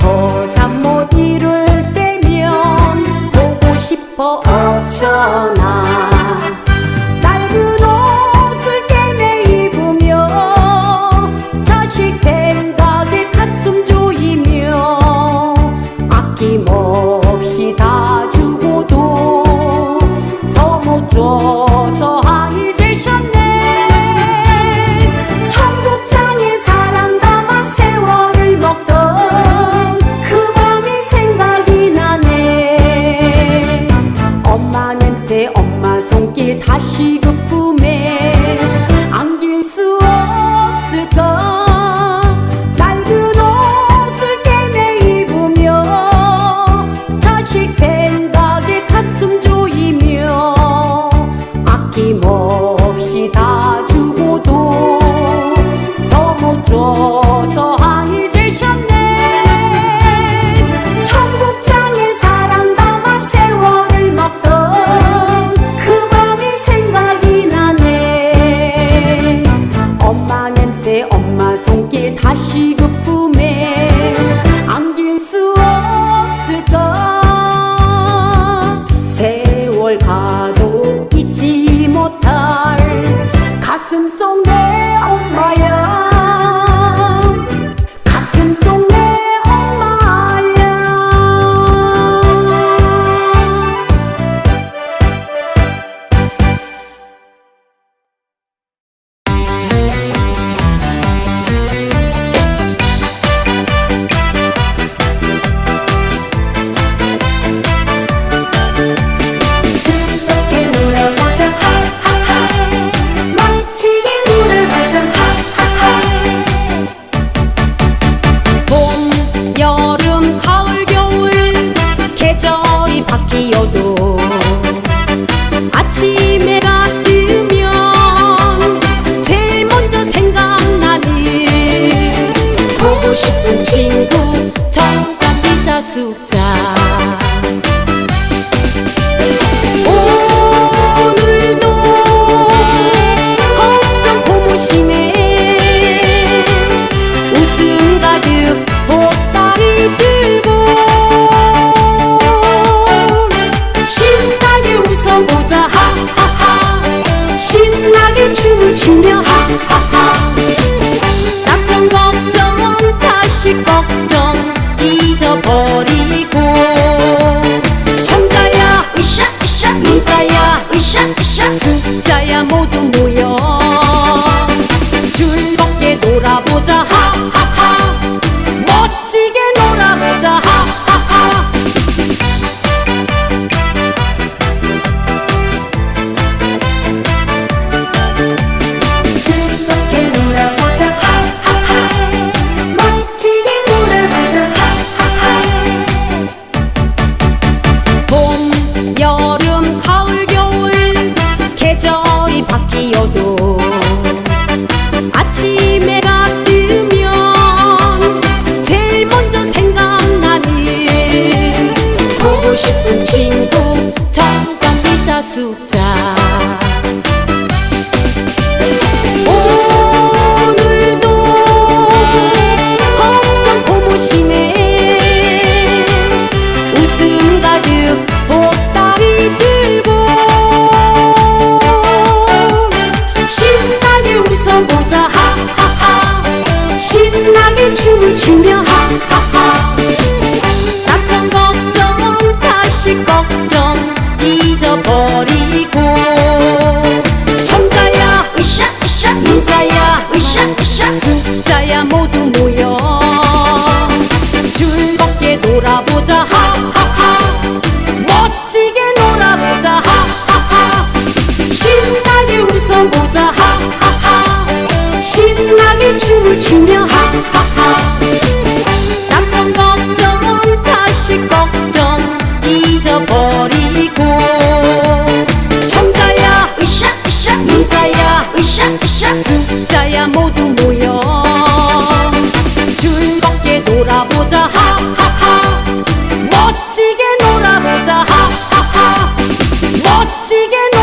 더잠못 이룰 때면 보고 싶어 어쩌면 싶은 친구. 정답 이사수 으쌰 으쌰 숫자야 모두 약속자. 오늘도 걱정 고무신에 웃음 가득 보따리 들고 신나게 웃어보자. 신나게 춤을 추며 하하. shake, shake. Once again